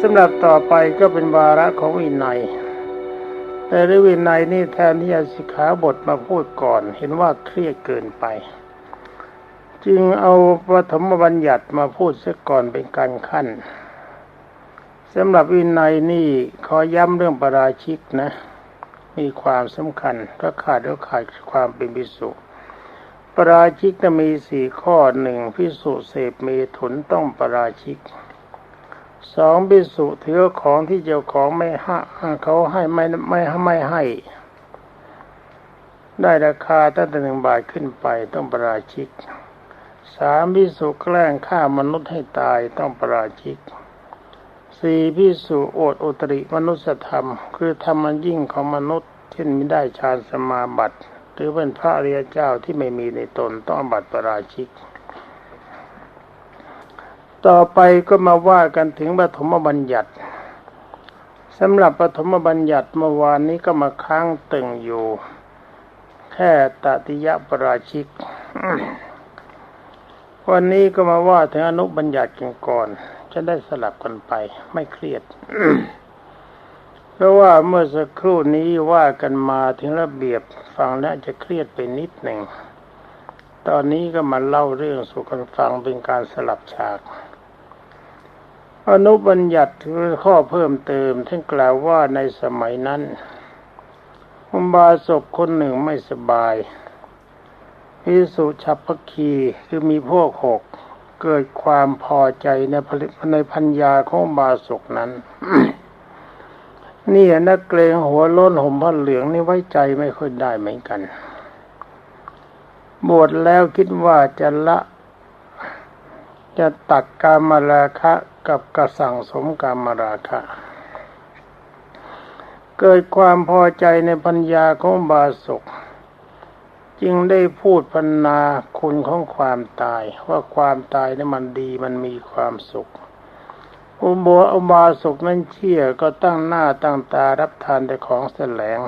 สำหรับต่อไปก็เป็นวาระของวินัย แต่เรื่องวินัยนี่แทนที่จะสิกขาบทมาพูดก่อน เห็นว่าเครียดเกินไป จึงเอาปฐมบัญญัติมาพูดเสียก่อนเป็นการขั้นสำหรับวินัยนี่ขอย้ำเรื่องปราชิกนะ มีความสำคัญถ้าขาดแล้วขาดความเป็นพิสุปราชิกจะมีสี่ข้อหนึ่งพิสุเสพเมถุนต้องปราชิก สองพิสุถือของที่เจ้าของไม่ให้เขาให้ไม่ไม่ไม่ให้ ได้ราคาตั้งแต่หนึ่งบาทขึ้นไปต้องประราชิกสามพิสุแกล้งฆ่ามนุษย์ให้ตายต้องประราชิกสี่พิสุโอดอุตริมนุสธรรม คือธรรมันยิ่งของมนุษย์เช่นมิได้ฌานสมาบัติ หรือเป็นพระอริยเจ้าที่ไม่มีในตนต้องบัติปราชิก ต่อไปก็มาว่ากันถึงปฐมบัญญัติสำหรับปฐมบัญญัติเมื่อวานนี้ก็มาค้างตึงอยู่ แค่ตติยปราชิก วันนี้ก็มาว่าถึงอนุบัญญัติกันก่อน จะได้สลับกันไป ไม่เครียด เพราะว่าเมื่อสักครู่นี้ว่ากันมาถึงระเบียบฟังแล้วจะเครียดไปนิดหนึ่งตอนนี้ก็มาเล่าเรื่องสู่กันฟังเป็นการสลับฉาก อนุบัญญัติคือข้อเพิ่มเติมท่านกล่าวว่าในสมัยนั้นอุบาสกคนหนึ่งไม่สบายพิสุฉับพคีคือมีพวกหกเกิดความพอใจในผลิตในพัญญาของบาสกนั้น นี่นักเกรงหัวล้นห่มผ้าเหลืองนี่ไว้ใจไม่ค่อยได้เหมือนกัน บวชแล้วคิดว่าจะละ จะตัดกามราคะกับกระสั่งสมกามราคะ เกิดความพอใจในปัญญาของบาสุกจึงได้พูดพรรณนาคุณของความตาย ว่าความตายนี่มันดีมันมีความสุข อุโบอุบาสุกนั้นเชื่อก็ตั้งหน้าตั้งตารับทานแต่ของแสลง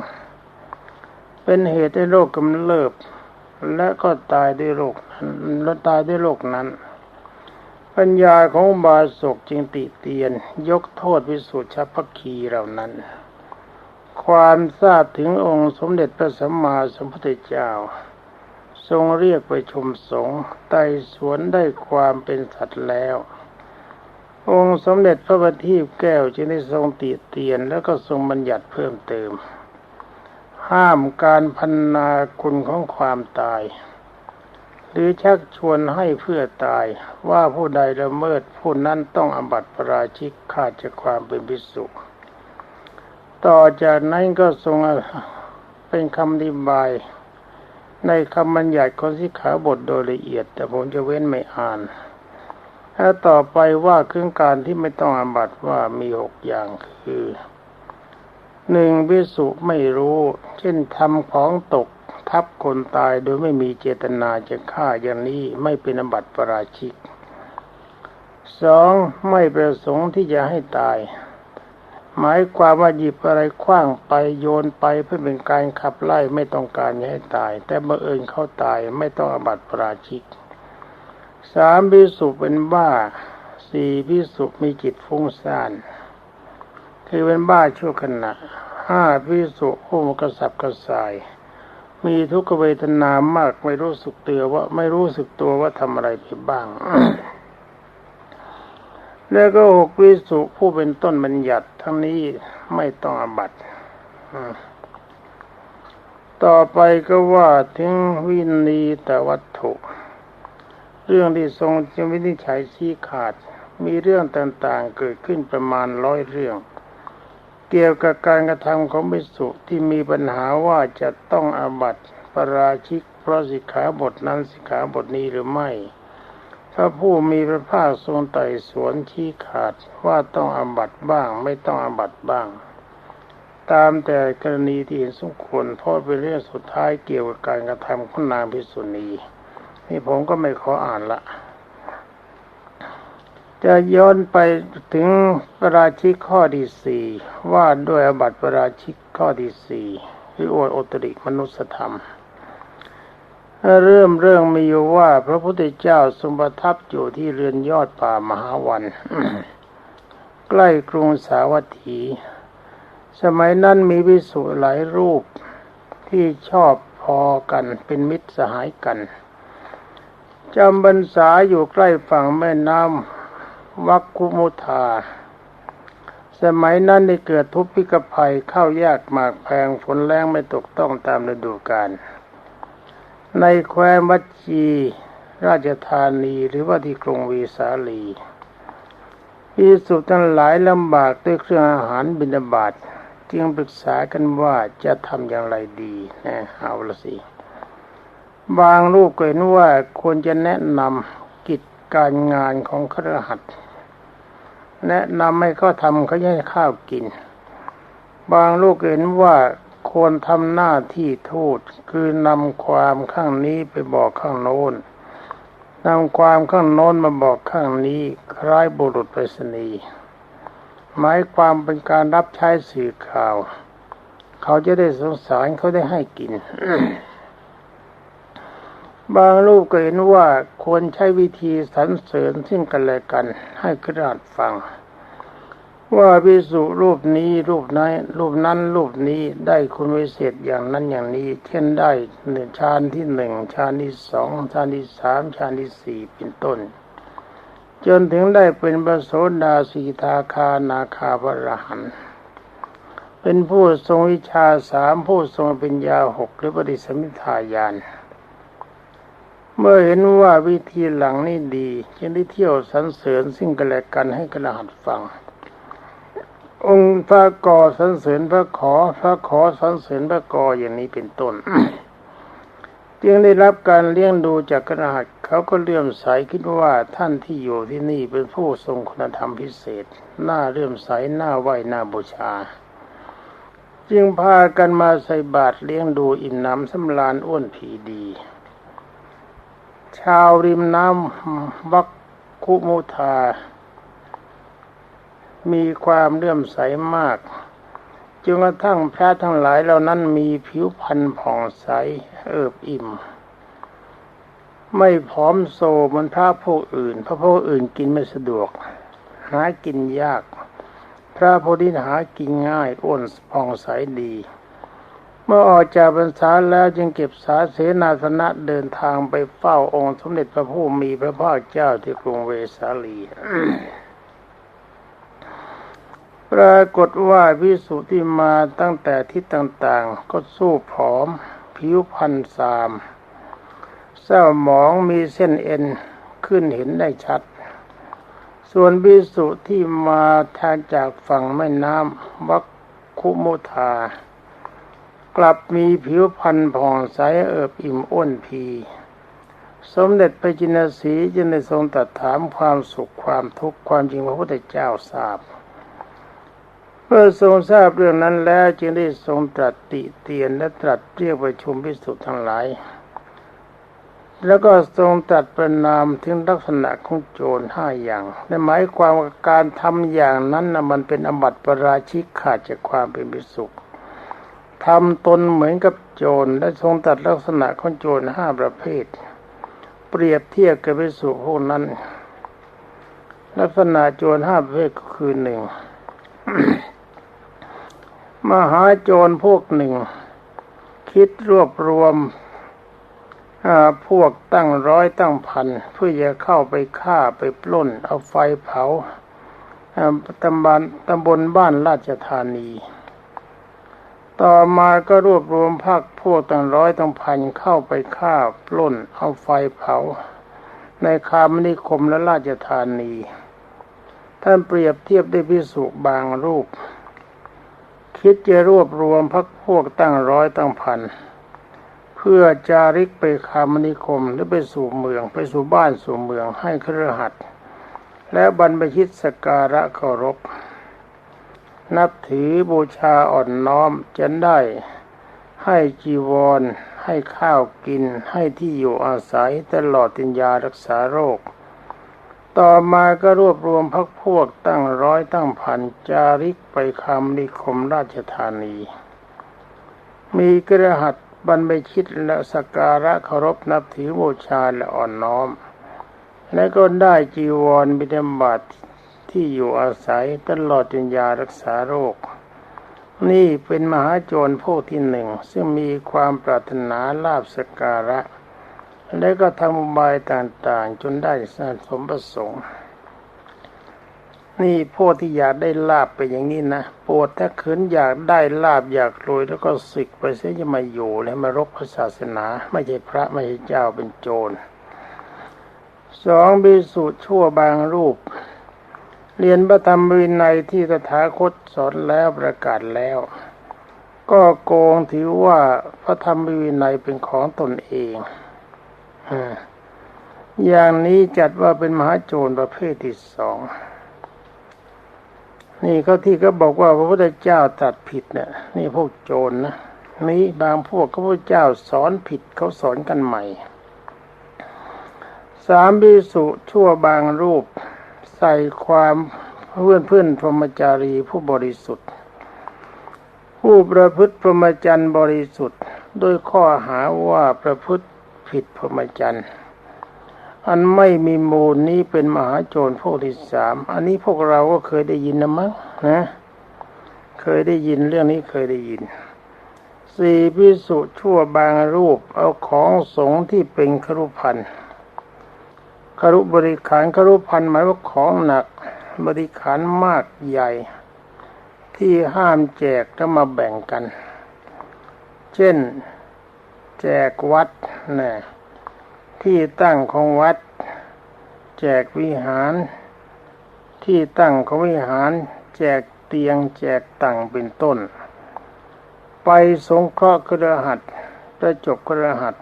เป็นเหตุให้โรคกำเริบและก็ตายด้วยโรคนั้นและตายด้วยโรคนั้น ปัญญาของบาสกจึงติเตียน ยกโทษวิสุทธิชพคีเหล่านั้น ความทราบถึงองค์สมเด็จพระสัมมาสัมพุทธเจ้า ทรงเรียกไปชมสงฆ์ไต่สวนได้ความเป็นสัตว์แล้ว องค์สมเด็จพระบัณฑิตแก้วจึงได้ทรงติเตียนแล้วก็ทรงบัญญัติเพิ่มเติม ห้ามการพันนาคุณของความตาย หรือชักชวนให้เพื่อตายว่าผู้ใดละเมิดผู้นั้นต้องอบัติปราชิกขาดจากความเป็นพิสุต่อจากนั้นก็ทรงเป็นคำอธิบาย ในคำบัญญัติของสิกขาบทโดยละเอียด แต่ผมจะเว้นไม่อ่านถ้าต่อไปว่าเครื่องการที่ไม่ต้องอาบัติว่ามีหกอย่างคือหนึ่งพิสุไม่รู้ เช่นทำของตก ทับคนตายโดยไม่มีเจตนาจะฆ่าอย่างนี้ไม่เป็นอบัติปราชิกสองไม่ประสงค์ที่จะให้ตาย หมายความว่าหยิบอะไรคว้างไปโยนไปเพื่อเป็นการขับไล่ไม่ต้องการให้ตาย แต่บังเอิญเขาตายไม่ต้องอบัติปราชิกสามพิสุเป็นบ้าสี่พิสุมีจิตฟุ้งซ่านคือเป็นบ้าชั่วขณะห้าพิสุผู้มกระสับกระส่าย มีทุกขเวทนามากไม่รู้สึกตัวว่าไม่รู้สึกตัวว่าทำอะไรไปบ้าง แล้วก็หกวิสุผู้เป็นต้นบัญญัติทั้งนี้ไม่ต้องอบัตต่อไปก็ว่าถึงวินีแต่วัตถุเรื่องที่ทรงจะวินิจฉัยชี้ขาด มีเรื่องต่างๆเกิดขึ้นประมาณร้อยเรื่อง เกี่ยวกับการกระทำของภิกษุที่มีปัญหาว่าจะต้องอาบัติปราชิกเพราะสิกขาบทนั้นสิกขาบทนี้หรือไม่ถ้าผู้มีพระภาคทรงไต่สวนชี้ขาดว่าต้องอาบัติบ้างไม่ต้องอาบัติบ้าง ตามแต่กรณีที่เห็นสมควรเพราะเป็นเรื่องสุดท้ายเกี่ยวกับการกระทำของนางภิกษุณีนี่ผมก็ไม่ขออ่านละ จะย้อนไปถึงประราชิกข้อที่สี่ว่าด้วยอบัติปราชิกข้อที่สี่คือโอดโอตริมนุสธรรม เริ่มเรื่องมีอยู่ว่า พระพุทธเจ้าทรงประทับอยู่ที่เรือนยอดป่ามหาวัน ใกล้กรุงสาวัตถี สมัยนั้นมีวิสุหลายรูปที่ชอบพอกันเป็นมิตรสหายกันจำบรรษาอยู่ใกล้ฝั่งแม่น้ำ วัคคุมุธา สมัยนั้นได้เกิดทุพพิกภัยข้ายากหมากแพงฝนแรงไม่ตกต้องตามฤดูกาลในแคว้นวัชี ราชธานีหรือว่าที่กรุงวีสาลีพิสุทั้งหลายลำบากด้วยเครื่องอาหารบิณฑบาตจึงปรึกษากันว่าจะทำอย่างไรดีนะเอาละสิ บางลูกเห็นว่าควรจะแนะนำกิจการงานของครหัส แนะนำให้เขาทำเขาให้ข้าวกิน บางลูกเห็นว่าควรทำหน้าที่ทูตคือนำความข้างนี้ไปบอกข้างโน้นนำความข้างโน้นมาบอกข้างนี้ คล้ายบุรุษไปรษณีย์หมายความเป็นการรับใช้สื่อข่าว เขาจะได้สงสารเขาได้ให้กิน บางรูปก็เห็นว่าควรใช้วิธีสรรเสริญซึ่งกันและกัน ให้กระดฟัง ว่าพิสุรูปนี้รูปนั้นรูปนั้นรูปนี้ได้คุณวิเศษอย่างนั้นอย่างนี้ เช่นได้หนึ่งชานที่หนึ่งชานที่สองชานที่สามชานที่สี่เป็นต้น จนถึงได้เป็นบโสดาสีทาคานาคาบรหันเป็นผู้ทรงวิชาสามผู้ทรงปัญญาหกหรือปฏิสมิทายาน เมื่อเห็นว่าวิธีหลังนี่ดีจึงได้เที่ยวสรรเสริญซึ่งกันและกันให้กระหัดฟัง องค์พระกอสรรเสริญพระขอพระขอสรรเสริญพระกออย่างนี้เป็นต้นจึงได้รับการเลี้ยงดูจากกระหัตเขาก็เลื่อมใสคิดว่าท่านที่อยู่ที่นี่เป็นผู้ทรงคุณธรรมพิเศษน่าเลื่อมใสน่าไหวน่าบูชา จึงพากันมาใส่บาตรเลี้ยงดูอิ่มน้ำสำราญอ้วนผีดี ชาวริมน้ำวักคุมุทามีความเลื่อมใสมากจนกระทั่งพระทั้งหลายเหล่านั้นมีผิวพรรณผ่องใสเอิบอิ่ม ไม่ผอมโซเหมือนพระพวกอื่น พระพวกอื่นกินไม่สะดวก หากินยาก พระโพธิหากินง่ายอ้วนผ่องใสดี เมื่อออกจากพรรษาแล้วจึงเก็บสาเสนาสนะเดินทางไปเฝ้าองค์สมเด็จพระผู้มีพระภาคเจ้าที่กรุงเวสาลีปรากฏว่าวิสุที่มาตั้งแต่ทิศต่างๆ ก็สู้ผอม ผิวพันสามเศร้าหมองมีเส้นเอ็นขึ้นเห็นได้ชัด ส่วนวิสุที่มาทางจากฝั่งแม่น้ำวัคคุมุธา กลับมีผิวพันผ่องใสเอิบอิ่มอ้วนพี สมเด็จพระจินสีจึงได้ทรงตรัสถามความสุขความทุกข์ความจริงพระพุทธเจ้าทราบเมื่อทรงทราบเรื่องนั้นแล้วจึงได้ทรงตรัสติเตียนและตรัสเรียกประชุมพิสุทธ์ทั้งหลาย แล้วก็ทรงตรัสประนามถึงลักษณะของโจรห้าอย่างในหมายความว่าการทำอย่างนั้นนะมันเป็นอบัติปราชิกขาดจากความเป็นพิสุทธ์ ทำตนเหมือนกับโจรและทรงตัดลักษณะของโจรห้าประเภท เปรียบเทียบกับพิสุพวกนั้น ลักษณะโจรห้าประเภทก็คือหนึ่งมหาโจรพวกหนึ่ง คิดรวบรวมพวกตั้งร้อยตั้งพันเพื่อจะเข้าไปฆ่าไปปล้น เอาไฟเผาตำบลตำบลบ้านราชธานี ต่อมาก็รวบรวมพักพวกตั้งร้อยตั้งพันเข้าไปฆ่าปล้นเอาไฟเผา ในคามนิคมและราชธานี ท่านเปรียบเทียบได้พิสุบางรูป คิดจะรวบรวมพักพวกตั้งร้อยตั้งพันเพื่อจาริกไปคามนิคมหรือไปสู่เมืองไปสู่บ้านสู่เมืองให้เครือขัดและบรรพชิตสการะเคารพ นับถือบูชาอ่อนน้อมจะได้ให้จีวร ให้ข้าวกินให้ที่อยู่อาศัยตลอดติญญารักษาโรค ต่อมาก็รวบรวมพักพวกตั้งร้อยตั้งพันจาริกไปคำนิคมราชธานี มีกระหัตบรรไปชิตและสการะเคารพนับถือบูชาและอ่อนน้อม และก็ได้จีวรบิดาบัตท ที่อยู่อาศัยตลอดจนยารักษาโรค นี่เป็นมหาโจรพวกที่หนึ่ง ซึ่งมีความปรารถนาลาบสกการะ และก็ทำอุบายต่างๆ จนได้สสมประสงค์ นี่พวกที่อยากได้ลาบไปอย่างนี้นะโปรดถ้าขืนอยากได้ลาบอยากรวยแล้วก็ศึกไปเสียจะมาอยู่และมารบพระศาสนา ไม่ใช่พระไม่ใช่เจ้าเป็นโจรสองบิสุชั่วบางรูป เรียนพระธรรมวินัยที่ตถาคตสอนแล้วประกาศแล้ว ก็โกงถือว่าพระธรรมวินัยเป็นของตนเองอย่างนี้จัดว่าเป็นมหาโจรประเภทที่สองนี่เขาที่เขาบอกว่าพระพุทธเจ้าตัดผิดเนี่ยนี่พวกโจรนะนี่บางพวกพระพุทธเจ้าสอนผิดเขาสอนกันใหม่ สามบิสุชั่วบางรูป ใส่ความเพื่อนเพื่อนพรหมจารีผู้บริสุทธิ์ ผู้ประพฤติพรหมจรรย์บริสุทธิ์โดยข้อหาว่าประพฤติผิดพรหมจรรย์อันไม่มีมูลนี้เป็นมหาโจรพวกที่สามอันนี้พวกเราก็เคยได้ยินนะมั้งนะ เคยได้ยินเรื่องนี้เคยได้ยินสี่พิสุชั่วบางรูปเอาของสงฆ์ที่เป็นครุพันธ์ ครุบริขารครุพันหมายว่าของหนัก บริขารมากใหญ่ ที่ห้ามแจกแล้วมาแบ่งกัน เช่น แจกวัดนะที่ตั้งของวัด แจกวิหาร ที่ตั้งของวิหาร แจกเตียงแจกตังเป็นต้น ไปสงเคราะห์กระหัตประจบกระหัต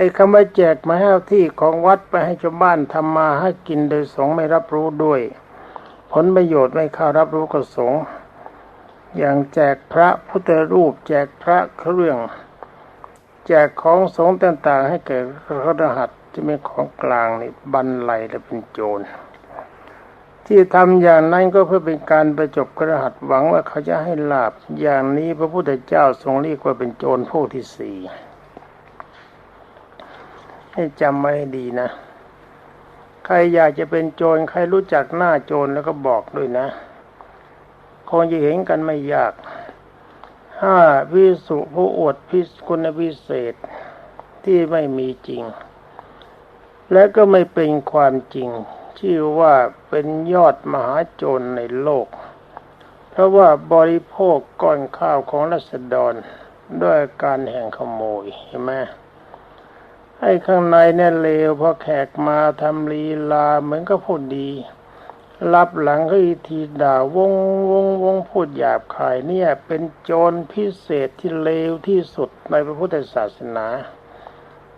ไอ้คำว่าแจกมาให้ที่ของวัดไปให้ชาวบ้านทำมาให้กินโดยสงไม่รับรู้ด้วย ผลประโยชน์ไม่เข้ารับรู้กับสงอย่างแจกพระพุทธรูป แจกพระเครื่อง แจกของสงต่างๆ ให้แก่พระรหัสที่เป็นของกลางนี่บันไลและเป็นโจร ที่ทำอย่างนั้นก็เพื่อเป็นการประจบกระหัตหวังว่าเขาจะให้ลาบอย่างนี้พระพุทธเจ้าทรงเรียกว่าเป็นโจรพวกที่สี่ ให้จำไว้ให้ดีนะ ใครอยากจะเป็นโจรใครรู้จักหน้าโจรแล้วก็บอกด้วยนะ คงจะเห็นกันไม่ยากห้าวิสุผู้อวดพิสคุณพิเศษที่ไม่มีจริง และก็ไม่เป็นความจริง ชื่อว่าเป็นยอดมหาโจรในโลก เพราะว่าบริโภคก้อนข้าวของรัษฎรด้วยการแห่งขโมยเห็นไหม ไอ้ข้างในเนี่ยเลวพอแขกมาทำลีลาเหมือนก็พูดดี รับหลังก็อีทีด่าวงวงวงพูดหยาบคายเนี่ย เป็นโจรพิเศษที่เลวที่สุดในพระพุทธศาสนา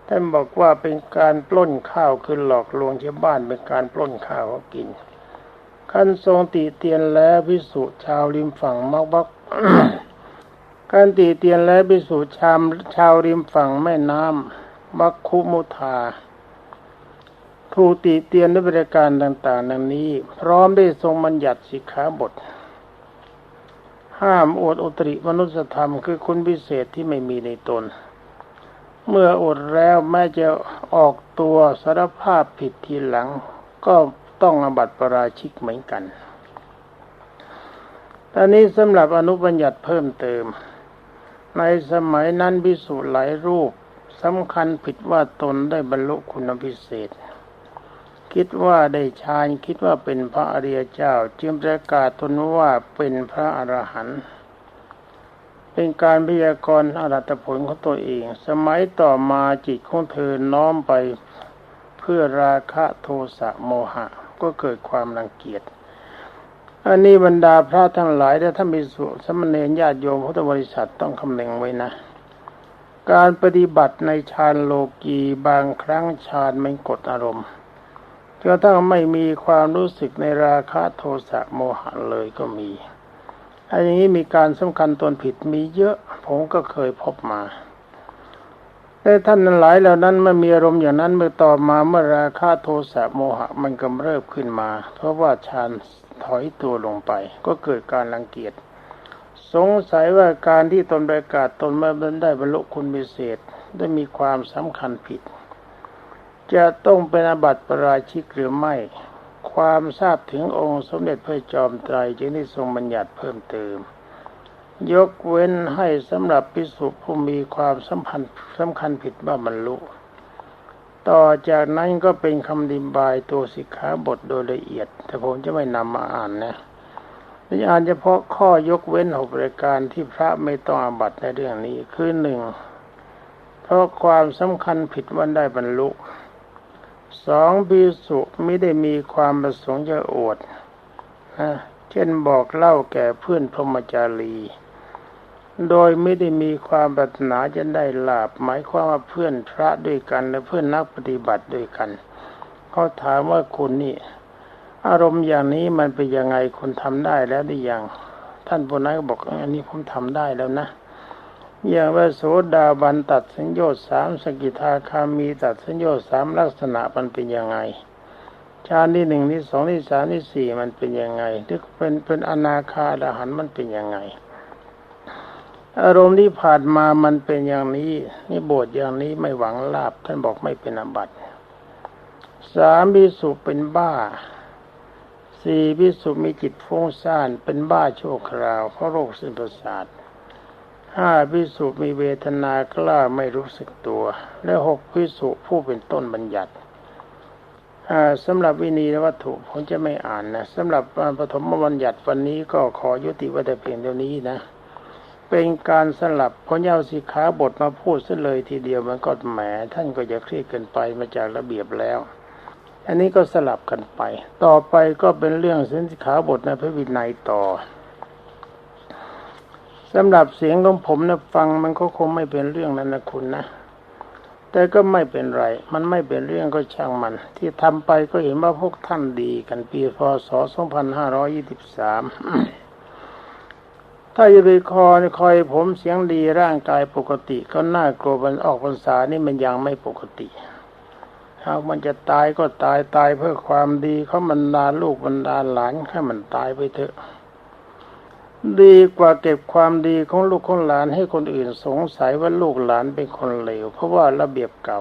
ท่านบอกว่าเป็นการปล้นข้าวคือหลอกลวงชาวบ้านเป็นการปล้นข้าวเขากินขั้นทรงติเตียนแล้วพิสุชาวริมฝั่งมักบักการติเตียนแล้วพิสุชามชาวริมฝั่งแม่น้ำ มักคุมุทาถูกติเตียนด้วยบริการต่างๆ ดังนี้ พร้อมได้ทรงบัญญัติสิกขาบท ห้ามอวดอุตริมนุสธรรมคือคุณพิเศษที่ไม่มีในตน เมื่ออดแล้วแม้จะออกตัวสารภาพผิดทีหลัง ก็ต้องอบัติปราชิกเหมือนกันตอนนี้สำหรับอนุบัญญัติเพิ่มเติม ในสมัยนั้นพิสูจน์หลายรูป สำคัญผิดว่าตนได้บรรลุคุณพิเศษ คิดว่าได้ฌานคิดว่าเป็นพระอริยเจ้า จึงประกาศตนว่าเป็นพระอรหันต์เป็นการพยากรณ์อรัตผลของตัวเอง สมัยต่อมาจิตของเธอน้อมไปเพื่อราคะโทสะโมหะ ก็เกิดความรังเกียจอันนี้บรรดาพระทั้งหลายและท่านมีสุสมณเณรญาติโยมพุทธบริษัทต้องคำนึงไว้นะ การปฏิบัติในฌานโลกีบางครั้งฌานไม่กดอารมณ์จนกระทั่งไม่มีความรู้สึกในราคะโทสะโมหะเลยก็มีอันนี้มีการสำคัญตนผิดมีเยอะ ผมก็เคยพบมาแต่ท่านนั้นหลายเหล่านั้นเมื่อมีอารมณ์อย่างนั้นเมื่อต่อมาเมื่อราคะโทสะโมหะมันกำเริบขึ้นมา เพราะว่าฌานถอยตัวลงไป ก็เกิดการรังเกียจ สงสัยว่าการที่ตนประกาศตนมาบรรได้บรรลุคุณพิเศษได้มีความสำคัญผิด จะต้องเป็นอาบัติปราชิกหรือไม่ ความทราบถึงองค์สมเด็จพระจอมไตรจึงได้ทรงบัญญัติเพิ่มเติม ยกเว้นให้สำหรับพิสุผู้มีความสัมพันธ์สำคัญผิดว่าบรรลุต่อจากนั้นก็เป็นคำดิบายตัวสิกขาบทโดยละเอียด แต่ผมจะไม่นำมาอ่านนะ จะอ่านเฉพาะข้อยกเว้นหกรายการที่พระไม่ต้องอาบัตในเรื่องนี้คือหนึ่งเพราะความสำคัญผิดวันได้บรรลุสองพิสุไม่ได้มีความประสงค์จะอวดนะเช่นบอกเล่าแก่เพื่อนพรมจารี โดยไม่ได้มีความปรารถนาจะได้ลาบหมายความว่าเพื่อนพระด้วยกันและเพื่อนนักปฏิบัติด้วยกันเขาถามว่าคุณนี่ อารมณ์อย่างนี้มันเป็นยังไงคุณทำได้แล้วหรือยังท่านผู้นั้นก็บอกอันนี้ผมทำได้แล้วนะอย่างว่าโสดาบันตัดสัญญาสามสกิทาคามีตัดสัญญาสามลักษณะมันเป็นยังไงชาติที่หนึ่งที่สองที่สามที่สี่มันเป็นยังไงหรือเป็นเป็นอนาคาดหันมันเป็นยังไง อารมณ์ที่ผ่านมามันเป็นอย่างนี้นี่บทอย่างนี้ไม่หวังลาบท่านบอกไม่เป็นอบัติสามบิสุเป็นบ้า สี่พิสุมีจิตฟุ้งซ่านเป็นบ้าชั่วคราวเพราะโรคส้นประสาทห้าพิสุมีเวทนากล้าไม่รู้สึกตัว และหกพิสุผู้เป็นต้นบัญญัติสำหรับวินีและวัตถุผมจะไม่อ่านนะสำหรับปฐมบัญญัติวันนี้ก็ขอยุติไว้แต่เพียงเท่านี้นะ เป็นการสลับพอเย้าสิขาบทมาพูดซะเลยทีเดียวมันก็แหมท่านก็จะเครียดเกินไปมาจากระเบียบแล้ว อันนี้ก็สลับกันไป ต่อไปก็เป็นเรื่องสินขาบทในพระวินัยต่อสำหรับเสียงของผมนะฟังมันก็คงไม่เป็นเรื่องนั้นนะคุณนะ แต่ก็ไม่เป็นไร มันไม่เป็นเรื่องก็ช่างมัน ที่ทำไปก็เห็นว่าพวกท่านดีกันปีพศ 2523 ถ้าจะไปคอคอยผมเสียงดีร่างกายปกติ ก็น่ากลัวมันออกพรรษานี่มันยังไม่ปกติ หามันจะตายก็ตายตายเพื่อความดีเขาบรรดาลูกบรรดาหลานแค่มันตายไปเถอะ ดีกว่าเก็บความดีของลูกของหลานให้คนอื่นสงสัยว่าลูกหลานเป็นคนเลว เพราะว่าระเบียบเก่า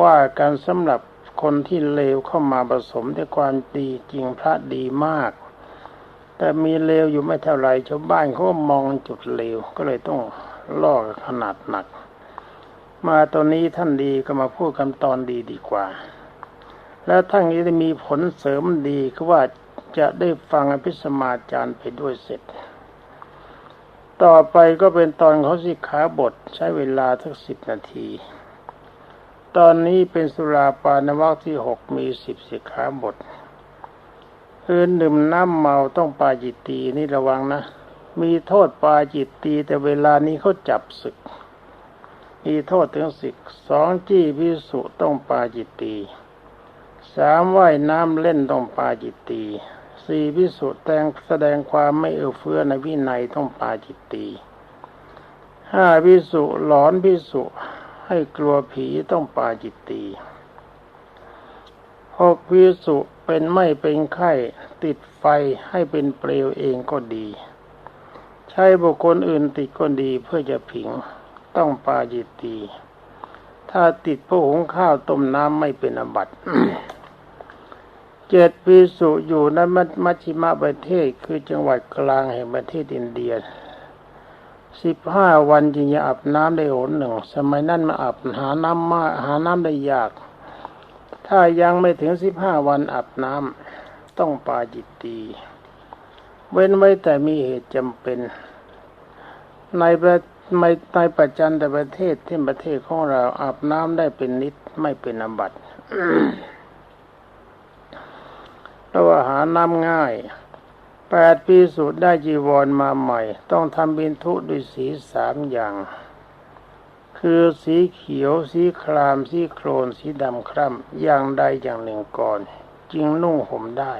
ว่าการสำหรับคนที่เลวเข้ามาผสมด้วยความดีจริงพระดีมาก แต่มีเลวอยู่ไม่เท่าไรชาวบ้านเขาก็มองจุดเลวก็เลยต้องล่อขนาดหนัก มาตอนนี้ท่านดีก็มาพูดกันตอนดีดีกว่า แล้วท่านนี้จะมีผลเสริมดีคือว่าจะได้ฟังอภิสมาจารย์ไปด้วยเสร็จ ต่อไปก็เป็นตอนเขาสิขาบทใช้เวลาทั้งสิบนาที ตอนนี้เป็นสุราปานวักที่หกมีสิบสิขาบทคือดื่มน้ำเมาต้องปาจิตตีนี่ระวังนะ มีโทษปาจิตตีแต่เวลานี้เขาจับศึก มีโทษถึงสิกสองจี้พิสุต้องปาจิตตีสามว่ายน้ำเล่นต้องปาจิตตีสี่พิสุแตงแสดงความไม่เอื้อเฟื้อในวินัยต้องปาจิตตีห้าพิสุหลอนพิสุให้กลัวผีต้องปาจิตตีหกพิสุเป็นไม่เป็นไข้ติดไฟให้เป็นเปลวเองก็ดี ใช้บุคคลอื่นติดก็ดีเพื่อจะผิง ต้องปาจิตตี ถ้าติดพวกหุงข้าวต้มน้ำไม่เป็นอบัติเจ็ดปีสุอยู่ในมัชชิมะประเทศคือจังหวัดกลางแห่งประเทศอินเดียสิบห้าวันจึงจะอาบน้ำได้หนหนึ่ง สมัยนั้นมาอาบหาน้ำมาหาน้ำได้ยาก ถ้ายังไม่ถึงสิบห้าวันอาบน้ำต้องปาจิตตี เว้นไว้แต่มีเหตุจำเป็น ในประ ในในปัจจันแต่ประเทศที่ประเทศของเราอาบน้ำได้เป็นนิดไม่เป็นอบัติเพราะว่าหาน้ำง่ายแปดปีสุดได้จีวรมาใหม่ ต้องทำบินทุด้วยสีสามอย่าง คือสีเขียว สีคราม สีโครน สีดำคร่ำอย่างใดอย่างหนึ่งก่อน จึงนุ่งห่มได้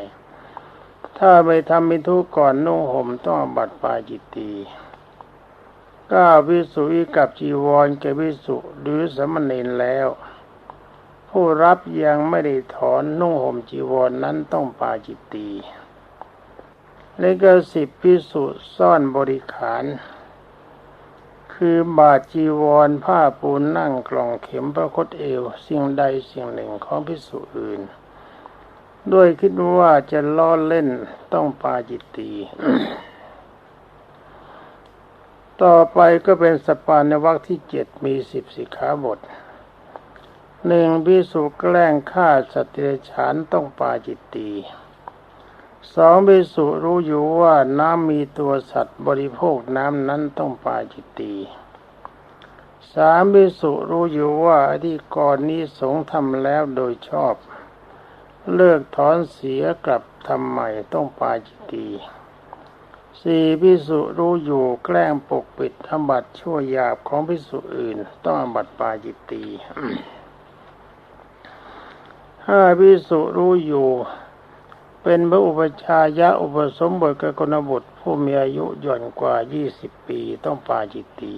ถ้าไปทำบินทุก่อนนุ่งห่มต้องบัดปาจิตตี ก้าวิสุวิกับจีวรแก่วิสุหรือสมณเณรแล้ว ผู้รับยังไม่ได้ถอนนุ่งห่มจีวรนนั้นต้องปาจิตตีและก็สิบพิสุซ่อนบริขาร คือบาดจีวรผ้าปูนนั่งกล่องเข็มพระคตเอว สิ่งใดสิ่งหนึ่งของพิสุอื่น ด้วยคิดว่าจะล้อเล่นต้องปาจิตตี ต่อไปก็เป็นสปานในวรรคที่เจ็ดมีสิบสิขาบทหนึ่งพิสุแกล้งฆ่าสัตว์เดรัจฉานต้องปาจิตตีสองพิสุรู้อยู่ว่าน้ำมีตัวสัตว์บริโภคน้ำนั้นต้องปาจิตตีสามพิสุรู้อยู่ว่าอธิกรณ์นี้สงทำแล้วโดยชอบ เลิกถอนเสียกลับทำใหม่ต้องปาจิตตี สี่พิสุรู้อยู่แกล้งปกปิดอบัตชั่วหยาบของพิสุอื่น ต้องบัตปาจิตตีห้าพิสุรู้อยู่เป็นพระอุปชายะอุปสมบทกับกนบุตรผู้มีอายุย่อนกว่ายี่สิบปีต้องปาจิตตี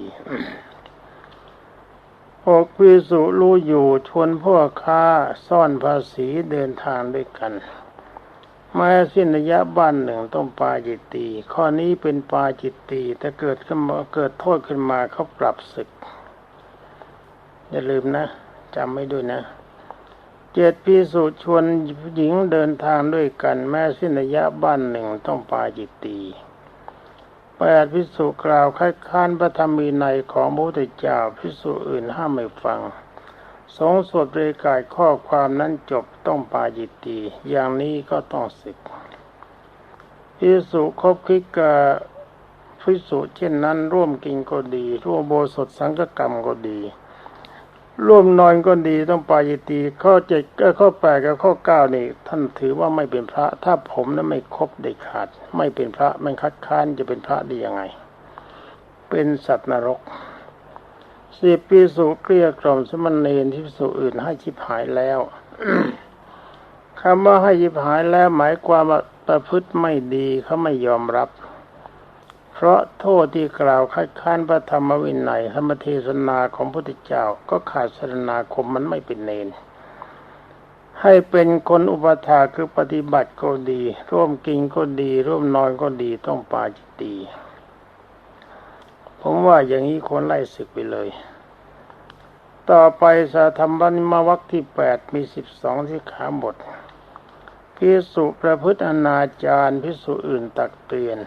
หกพิสุรู้อยู่ชวนพวกค้าซ่อนภาษีเดินทางด้วยกัน แม้สิ้นระยะบ้านหนึ่งต้องปาจิตตี ข้อนี้เป็นปาจิตตีถ้าเกิดขึ้นมาเกิดโทษขึ้นมาเขาปรับศึก อย่าลืมนะจำไม่ด้วยนะ เจ็ดพิสุชวนหญิงเดินทางด้วยกัน แม้สิ้นระยะบ้านหนึ่งต้องปาจิตตีแปดพิสุกล่าวคัดค้านพระธรรมีในของพระพุทธเจ้าพิสุอื่นห้ามไม่ฟัง สงสวดเรกายข้อความนั้นจบต้องปาจิตตีอย่างนี้ก็ต้องศึกพิสุคบคิกกับพิสุเช่นนั้น ร่วมกินก็ดี ร่วมโบสถสังฆกรรมก็ดี ร่วมนอนก็ดีต้องปาจิตตีข้อเจ็ดก็ข้อแปดกับข้อเก้านี่ ท่านถือว่าไม่เป็นพระ ถ้าผมนั้นไม่ครบเด็ดขาด ไม่เป็นพระไมันคัดค้านจะเป็นพระได้ยังไง เป็นสัตว์นรก สิบปีสุเกลี้ยกล่อมสมณเณรที่สุอื่นให้ชิบหายแล้วคำว่าให้ชิบหายแล้วหมายความว่าประพฤติไม่ดีเขาไม่ยอมรับ เพราะโทษที่กล่าวคัดค้านพระธรรมวินัยธรรมเทศนาของพระพุทธเจ้าก็ขาดศาสนาคมมันไม่เป็นเนนให้เป็นคนอุปถาคือปฏิบัติก็ดี ร่วมกินก็ดี ร่วมนอนก็ดีต้องปาจิตตี ผมว่าอย่างนี้คนไล่ศึกไปเลย ต่อไปสาธรรมบันมาวัคที่แปดมีสิบสองที่ขาบทพิสุประพฤติอนาจารพิสุอื่นตักเตือน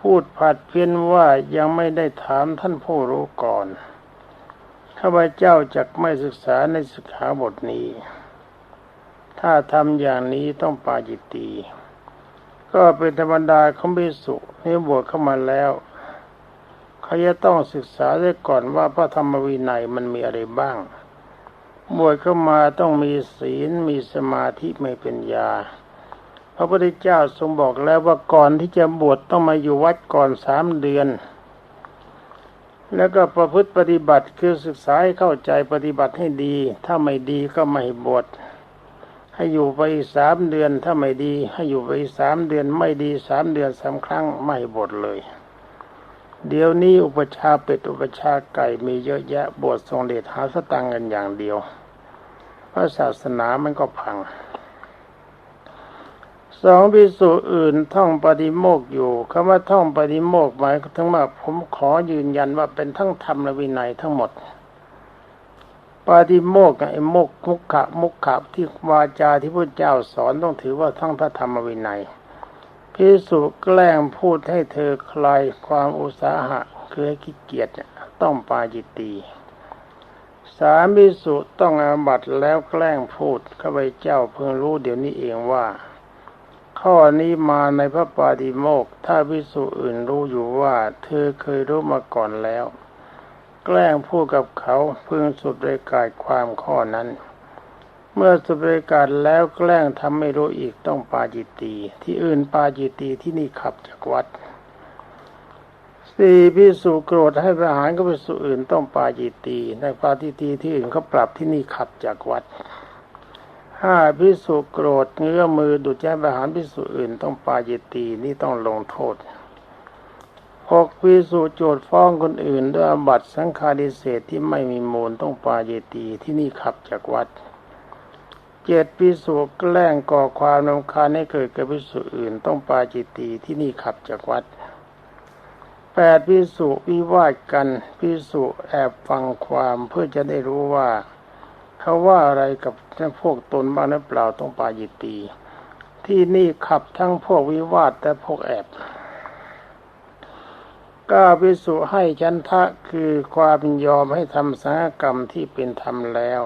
พูดผัดเพี้ยนว่ายังไม่ได้ถามท่านผู้รู้ก่อนข้าพเจ้าจะไม่ศึกษาในสิกขาบทนี้ ถ้าทำอย่างนี้ต้องปาจิตตี ก็เป็นธรรมดาของพิสุนี่บวชเข้ามาแล้ว เขาจะต้องศึกษาได้ก่อนว่าพระธรรมวินัยมันมีอะไรบ้างบวชเข้ามาต้องมีศีลมีสมาธิไม่เป็นยา พระพุทธเจ้าทรงบอกแล้วว่าก่อนที่จะบวชต้องมาอยู่วัดก่อนสามเดือน แล้วก็ประพฤติปฏิบัติคือศึกษาให้เข้าใจปฏิบัติให้ดี ถ้าไม่ดีก็ไม่บวชให้อยู่ไปสามเดือนถ้าไม่ดี ให้อยู่ไปสามเดือนไม่ดีสามเดือนสามครั้งไม่บวชเลย เดี๋ยวนี้อุปชาเป็ดอุปชาไก่มีเยอะแยะบวชทรงเดชหาสตังกันอย่างเดียวพระศาสนามันก็พัง สองพิสูจอื่นท่องปฏิโมกอยู่คำว่าท่องปฏิโมกหมายถึงว่าผมขอยืนยันว่าเป็นทั้งธรรมและวินัยทั้งหมดปาฏิโมกไอ้โมกมุขะมุขะที่วาจาที่พระเจ้าสอนต้องถือว่าทั้งพระธรรมวินัย พิสุแกล้งพูดให้เธอคลายความอุตสาหะคือให้ขี้เกียจต้องปาจิตตีสามพิสุต้องอาบัตแล้วแกล้งพูดข้าพเจ้าเพิ่งรู้เดี๋ยวนี้เองว่า ข้อนี้มาในพระปาฏิโมกถ้าพิสุอื่นรู้อยู่ว่า เธอเคยรู้มาก่อนแล้ว แกล้งพูดกับเขาเพิ่งสุดเลยกายความข้อนั้น เมื่อสุบริการแล้วแกล้งทำไม่รู้อีกต้องปาจิตตี ที่อื่นปาจิตตีที่นี่ขับจากวัดสี่พิสุโกรธให้ประหารก็พิสุอื่นต้องปาจิตตีในปาจิตตีที่อื่นเขาปรับที่นี่ขับจากวัดห้าพิสุโกรธเงื้อมือดุจแจ้ประหารพิสุอื่นต้องปาจิตตีนี่ต้องลงโทษหกพิสุโจทฟ้องคนอื่นด้วยบัตรสังฆาดิเศษที่ไม่มีมูลต้องปาจิตีที่นี่ขับจากวัด เจ็ดพิสุแกล้งก่อความรำคาญให้เกิดกับพิสุอื่น ต้องปาจิตตีที่นี่ขับจากวัดแปดพิสุวิวาทกันพิสุแอบฟังความเพื่อจะได้รู้ว่า เขาว่าอะไรกับพวกตนบ้างหรือเปล่าต้องปาจิตตีที่นี่ขับทั้งพวกวิวาทแต่พวกแอบก้าพิสุให้ชันทะคือความยอมให้ทำสังกรรมที่เป็นธรรมแล้ว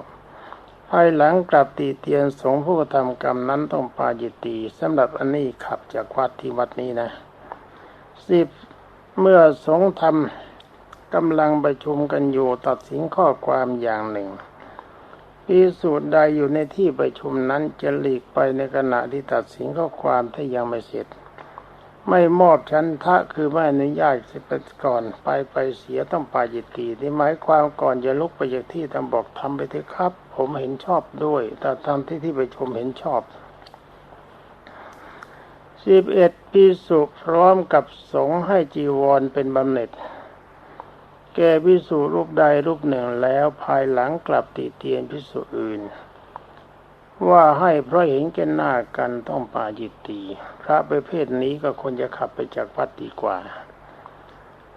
ภายหลังกลับตีเตียนสงผู้ทำกรรมนั้นต้องปาจิตตีสำหรับอันนี้ขับจากวัดที่วัดนี้นะสิบเมื่อสงทำกำลังประชุมกันอยู่ตัดสินข้อความอย่างหนึ่งพิสูจน์ใดอยู่ในที่ประชุมนั้นจะหลีกไปในขณะที่ตัดสินข้อความที่ยังไม่เสร็จ ไม่มอบชั้นทะคือไม่อนุญาตสิไปก่อนไปไปเสียต้องปาจิตตีที่หมายความก่อนจะลุกไปจากที่ทำบอกทำไปเถอะครับ ผมเห็นชอบด้วย แต่ทำที่ที่ประชุมเห็นชอบสิบเอ็ดพิสุพร้อมกับสงให้จีวรเป็นบำเหน็จ แก่พิสุรูปใดรูปหนึ่งแล้วภายหลังกลับติเตียนพิสุอื่น ว่าให้เพราะเห็นแก่หน้ากันต้องปาจิตตี พระประเภทนี้ก็ควรจะขับไปจากวัดดีกว่า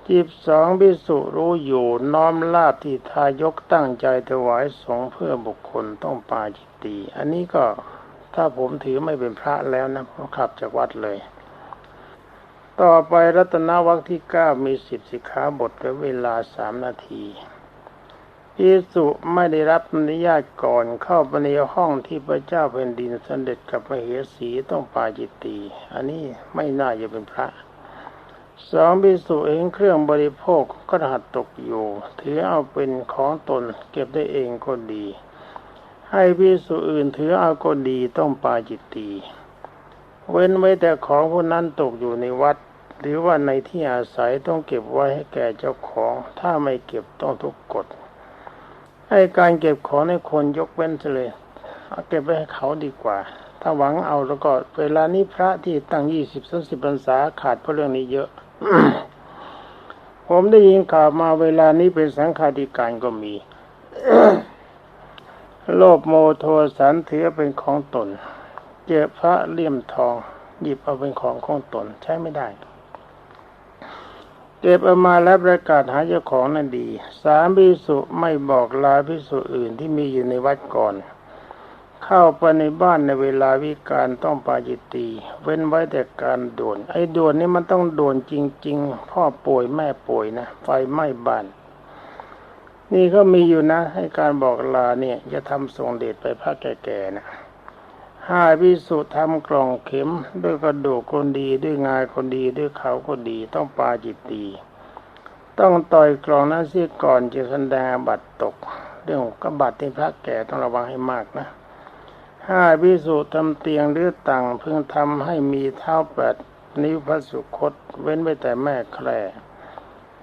จีบสองพิสุรู้อยู่น้อมลาบที่ทายกตั้งใจถวายสงเพื่อบุคคลต้องปาจิตตี อันนี้ก็ถ้าผมถือไม่เป็นพระแล้วนะผมขับจากวัดเลย ต่อไปรัตนวัคที่เก้ามีสิบสิกขาบทและเวลาสามนาทีพิสุไม่ได้รับอนุญาตก่อนเข้าไปในห้องที่พระเจ้าแผ่นดินสเสด็จกับมเหสีต้องปาจิตตี อันนี้ไม่น่าจะเป็นพระ สองพิสุเองเครื่องบริโภคก็หัดตกอยู่ ถือเอาเป็นของตนเก็บได้เองก็ดี ให้พิสุอื่นถือเอาก็ดีต้องปาจิตตีเว้นไว้แต่ของพวกนั้นตกอยู่ในวัด หรือว่าในที่อาศัยต้องเก็บไว้ให้แก่เจ้าของ ถ้าไม่เก็บต้องทุกกฎให้การเก็บของในคนยกเว้นเลยเอาเก็บไว้ให้เขาดีกว่า ถ้าหวังเอาแล้วก็เวลานี้พระที่ตั้งยี่สิบสสิบพรรษาขาดเพราะเรื่องนี้เยอะ ผมได้ยินข่าวมาเวลานี้เป็นสังฆาธิการก็มี โลภโมโทสันเถือเป็นของตน เจอพระเลี่ยมทอง หยิบเอาเป็นของของตนใช้ไม่ได้ เก็บเอามาแล้วประกาศหาเจ้าของนั่นดี สามพิสุไม่บอกลาพิสุอื่นที่มีอยู่ในวัดก่อน เข้าไปในบ้านในเวลาวิการต้องปาจิตตีเว้นไว้แต่การด่วน ไอ้ด่วนนี่มันต้องด่วนจริง ๆ พ่อป่วยแม่ป่วยนะไฟไหม้บ้าน นี่ก็มีอยู่นะ ให้การบอกลาเนี่ยจะทำทรงเดชไปพระแก่ๆนะห้าพิสุทำกล่องเข็ม ด้วยกระดูกคนดีด้วยงายคนดีด้วยเขาคนดีต้องปาจิตตีต้องต่อยกล่องนั้นเสียก่อนจะแสดงบัตรตก เรื่องกบัตรที่พระแก่ต้องระวังให้มากนะ ห้าพิสุทำเตียงหรือตังเพิ่งทำให้มีเท้าแปดนิ้วพระสุคต เว้นไว้แต่แม่แคร่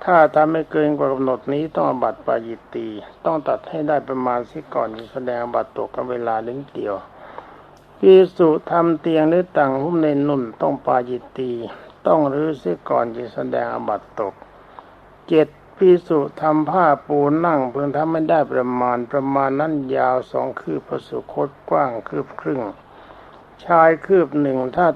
ถ้าทำไม่เกินกว่ากำหนดนี้ต้องบัตรปาจิตี ต้องตัดให้ได้ประมาณสิก่อนจะแสดงบัตรตกกับเวลาลิ้นเดียวพิสุทำเตียงหรือต่างหุ้มในนุ่นต้องปาจิตตี ต้องรื้อเสียก่อนจะแสดงอบัตตกเจ็ด พิสุทำผ้าปูนั่งเพิ่งทำไม่ได้ประมาณประมาณนั้นยาวสองคืบประสุคตกว้างคืบครึ่ง ชายคืบหนึ่งถ้า